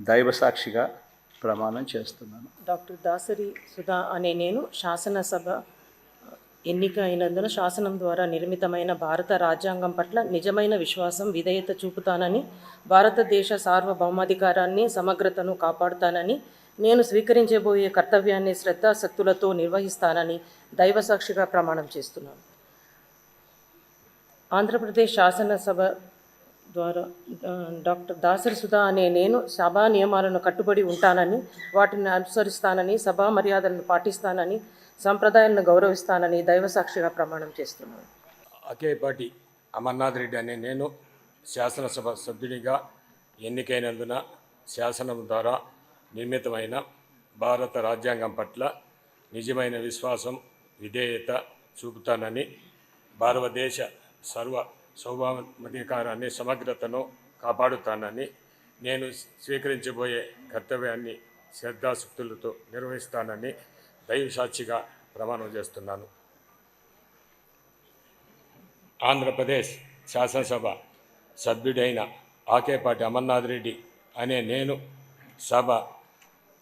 దైవ సాక్షిగా ప్రమాణం చేస్తున్నాను. డాక్టర్ దాసరి సుధా అనే నేను శాసనసభ ఎన్నిక అయినందున శాసనం ద్వారా నిర్మితమైన భారత రాజ్యాంగం పట్ల నిజమైన విశ్వాసం విధేయత చూపుతానని భారతదేశ సార్వభౌమాధికారాన్ని సమగ్రతను కాపాడుతానని నేను స్వీకరించబోయే కర్తవ్యాన్ని శ్రద్ధాశక్తులతో నిర్వహిస్తానని దైవసాక్షిగా ప్రమాణం చేస్తున్నాను. ఆంధ్రప్రదేశ్ శాసనసభ ద్వారా డాక్టర్ దాసరి సుధా అనే నేను సభా నియమాలను కట్టుబడి ఉంటానని వాటిని అనుసరిస్తానని సభా మర్యాదలను పాటిస్తానని సంప్రదాయాలను గౌరవిస్తానని దైవసాక్షిగా ప్రమాణం చేస్తున్నాను. అకేపాటి అమర్నాథ్ రెడ్డి అనే నేను శాసనసభ సభ్యునిగా ఎన్నికైనందున శాసనం ద్వారా నిర్మితమైన భారత రాజ్యాంగం పట్ల నిజమైన విశ్వాసం విధేయత చూపుతానని భారతదేశ సర్వ సౌభాధికారాన్ని సమగ్రతను కాపాడుతానని నేను స్వీకరించబోయే కర్తవ్యాన్ని శ్రద్ధాశక్తులతో నిర్వహిస్తానని దైవసాక్షిగా ప్రమాణం చేస్తున్నాను. ఆంధ్రప్రదేశ్ శాసనసభ సభ్యుడైన ఆకేపాటి అమర్నాథ్ రెడ్డి అనే నేను సభ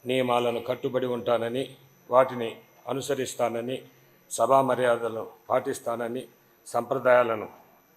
నియమాలను కట్టుబడి ఉంటానని వాటిని అనుసరిస్తానని సభా మర్యాదలను పాటిస్తానని సంప్రదాయాలను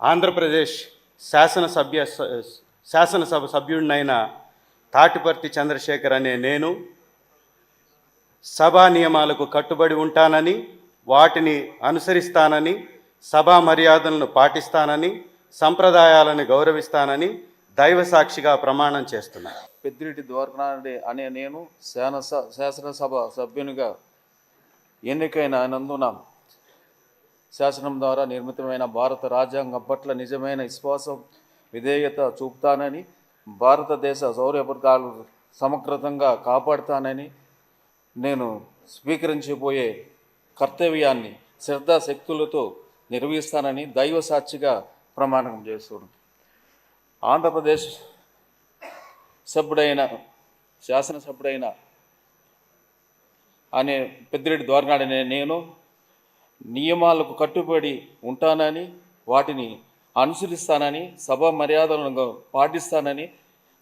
ఆంధ్రప్రదేశ్ శాసనసభ్య శాసనసభ సభ్యుడినైన తాటిపర్తి చంద్రశేఖర్ అనే నేను సభా నియమాలకు కట్టుబడి ఉంటానని వాటిని అనుసరిస్తానని సభా మర్యాదలను పాటిస్తానని సంప్రదాయాలను గౌరవిస్తానని దైవ సాక్షిగా ప్రమాణం చేస్తున్నాను పెద్దిరెడ్డి ద్వారకానాయుడు అనే నేను శాసన శాసనసభ సభ్యునిగా ఎన్నికైన నందున శాసనం ద్వారా నిర్మితమైన భారత రాజ్యాంగం పట్ల నిజమైన విశ్వాసం విధేయత చూపుతానని భారతదేశ సౌర్యపథకాలు సమగ్రతంగా కాపాడుతానని నేను స్వీకరించబోయే కర్తవ్యాన్ని శ్రద్ధాశక్తులతో నిర్వహిస్తానని దైవ సాక్షిగా ప్రమాణం చేస్తున్నాను ఆంధ్రప్రదేశ్ సభ్యుడైన శాసనసభ్యుడైన అనే పెద్దిరెడ్డి ద్వారనాడనే నేను నియమాలకు కట్టుబడి ఉంటానని వాటిని అనుసరిస్తానని సభ మర్యాదలను పాటిస్తానని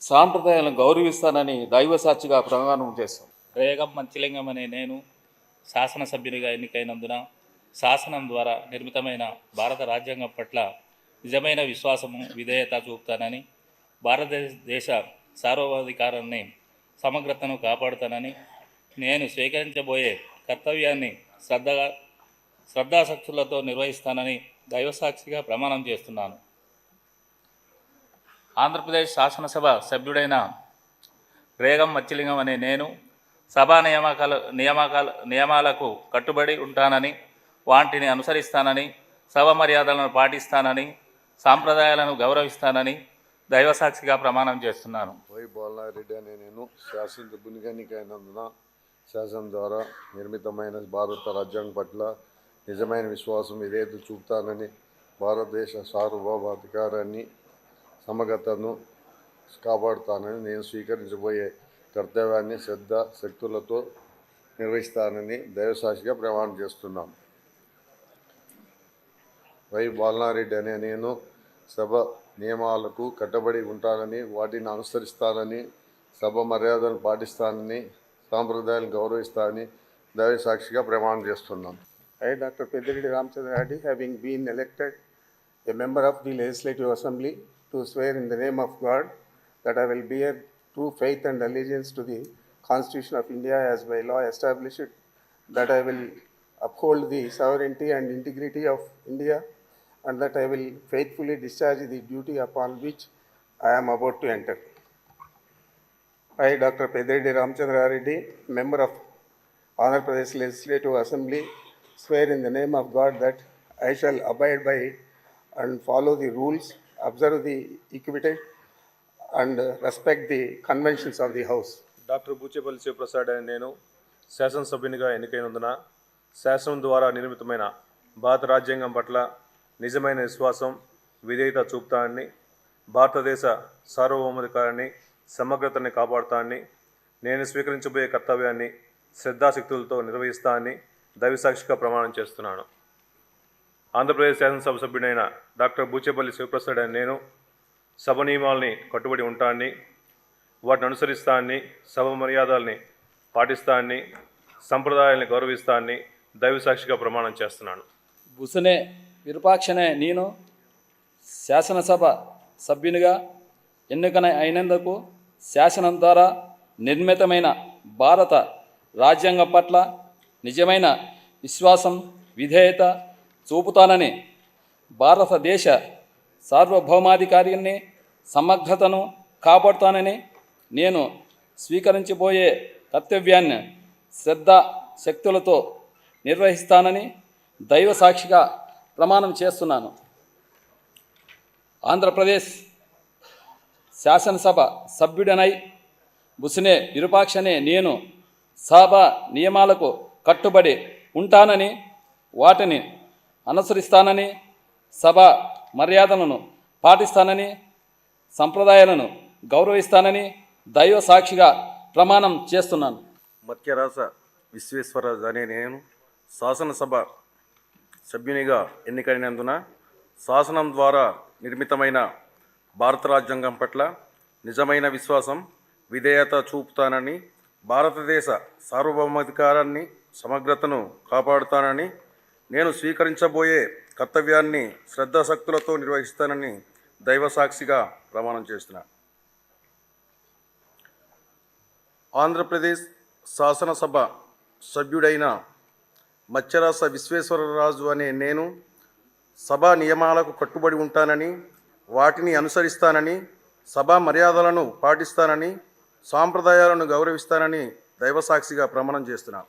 సాంప్రదాయాలను గౌరవిస్తానని దైవ సాక్షిగా ప్రమాణం చేస్తాను రేగం మంచిలింగం అనే నేను శాసనసభ్యునిగా ఎన్నికైనందున శాసనం ద్వారా నిర్మితమైన భారత రాజ్యాంగం పట్ల నిజమైన విశ్వాసము విధేయత చూపుతానని భారతదేశ సార్వధికారాన్ని సమగ్రతను కాపాడుతానని నేను స్వీకరించబోయే కర్తవ్యాన్ని శ్రద్ధగా శ్రద్ధాశక్తులతో నిర్వహిస్తానని దైవసాక్షిగా ప్రమాణం చేస్తున్నాను. ఆంధ్రప్రదేశ్ శాసనసభ సభ్యుడైన రేగం మచ్చిలింగం అనే నేను సభా నియామకాల నియామకాల నియమాలకు కట్టుబడి ఉంటానని వాటిని అనుసరిస్తానని సభ మర్యాదలను పాటిస్తానని సాంప్రదాయాలను గౌరవిస్తానని దైవసాక్షిగా ప్రమాణం చేస్తున్నాను. వై బాలనారెడ్డి అనే నేను శాసనసభ్యునిగా ఎన్నికైనందున శాసనం ద్వారా నిర్మితమైన భారత రాజ్యాంగం పట్ల నిజమైన విశ్వాసం ఇదేదో చూపుతానని భారతదేశ సార్వభౌమాధికారాన్ని సమగ్రతను కాపాడుతానని నేను స్వీకరించబోయే కర్తవ్యాన్ని శ్రద్ధ శక్తులతో నిర్వహిస్తానని దైవసాక్షిగా ప్రమాణం చేస్తున్నాను వై బాలనారెడ్డి అనే నేను సభ నియమాలకు కట్టబడి ఉంటానని వాటిని అనుసరిస్తానని సభ మర్యాదలు పాటిస్తానని సాంప్రదాయాలను గౌరవిస్తానని దైవసాక్షిగా ప్రమాణం చేస్తున్నాను I, Dr. Pediridi Ramchandra Reddy, having been elected a member of the Legislative Assembly, to swear in the name of God that I will bear true faith and allegiance to the Constitution of India as by law established, that I will uphold the sovereignty and integrity of India, and that I will faithfully discharge the duty upon which I am about to enter. I, Dr. Pediridi Ramchandra Reddy, member of Andhra Pradesh Legislative Assembly, swear in the name of God that I shall abide by and follow the rules, observe the equity, and respect respect the conventions of the House. Doctor Bucheppalli Shivaprasad అనే నేను శాసనసభ్యునిగా ఎన్నికైనందున శాసనం ద్వారా నిర్మితమైన భారత రాజ్యాంగం పట్ల నిజమైన విశ్వాసం విధేయత చూపుతానని భారతదేశ సార్వభౌమాధికారాన్ని సమగ్రతని కాపాడుతానని నేను స్వీకరించబోయే కర్తవ్యాన్ని శ్రద్ధాశక్తులతో నిర్వహిస్తానని దైవసాక్షిగా ప్రమాణం చేస్తున్నాను. ఆంధ్రప్రదేశ్ శాసనసభ సభ్యుడైన డాక్టర్ బూచేపల్లి శివప్రసాద్ అని నేను సభ నియమాల్ని కట్టుబడి ఉంటానని వాటిని అనుసరిస్తానని సభ మర్యాదల్ని పాటిస్తానని సంప్రదాయాల్ని గౌరవిస్తానని దైవసాక్షిగా ప్రమాణం చేస్తున్నాను. బుసునే విరూపాక్షనే నేను శాసనసభ సభ్యునిగా ఎన్నికన అయినందుకు శాసనం ద్వారా నిర్మితమైన భారత రాజ్యాంగం పట్ల నిజమైన విశ్వాసం విధేయత చూపుతానని భారతదేశ సార్వభౌమాధికారిని సమగ్రతను కాపాడుతానని నేను స్వీకరించబోయే కర్తవ్యాన్ని శ్రద్ధ శక్తులతో నిర్వహిస్తానని దైవ సాక్షిగా ప్రమాణం చేస్తున్నాను. ఆంధ్రప్రదేశ్ శాసనసభ సభ్యుడనై బుసినే విరూపాక్షనే నేను సభ నియమాలకు కట్టుబడి ఉంటానని వాటిని అనుసరిస్తానని సభ మర్యాదలను పాటిస్తానని సంప్రదాయాలను గౌరవిస్తానని దైవ సాక్షిగా ప్రమాణం చేస్తున్నాను. మత్యరాస విశ్వేశ్వరరాజు అనే నేను శాసనసభ సభ్యునిగా ఎన్నికైనందున శాసనం ద్వారా నిర్మితమైన భారత రాజ్యాంగం పట్ల నిజమైన విశ్వాసం విధేయత చూపుతానని భారతదేశ సార్వభౌమాధికారాన్ని సమగ్రతను కాపాడుతానని నేను స్వీకరించబోయే కర్తవ్యాన్ని శ్రద్ధాశక్తులతో నిర్వహిస్తానని దైవ సాక్షిగా ప్రమాణం చేస్తున్నా. ఆంధ్రప్రదేశ్ శాసనసభ సభ్యుడైన మత్స్యరాస విశ్వేశ్వరరాజు అనే నేను సభా నియమాలకు కట్టుబడి ఉంటానని వాటిని అనుసరిస్తానని సభా మర్యాదలను పాటిస్తానని సాంప్రదాయాలను గౌరవిస్తానని దైవసాక్షిగా ప్రమాణం చేస్తున్నాను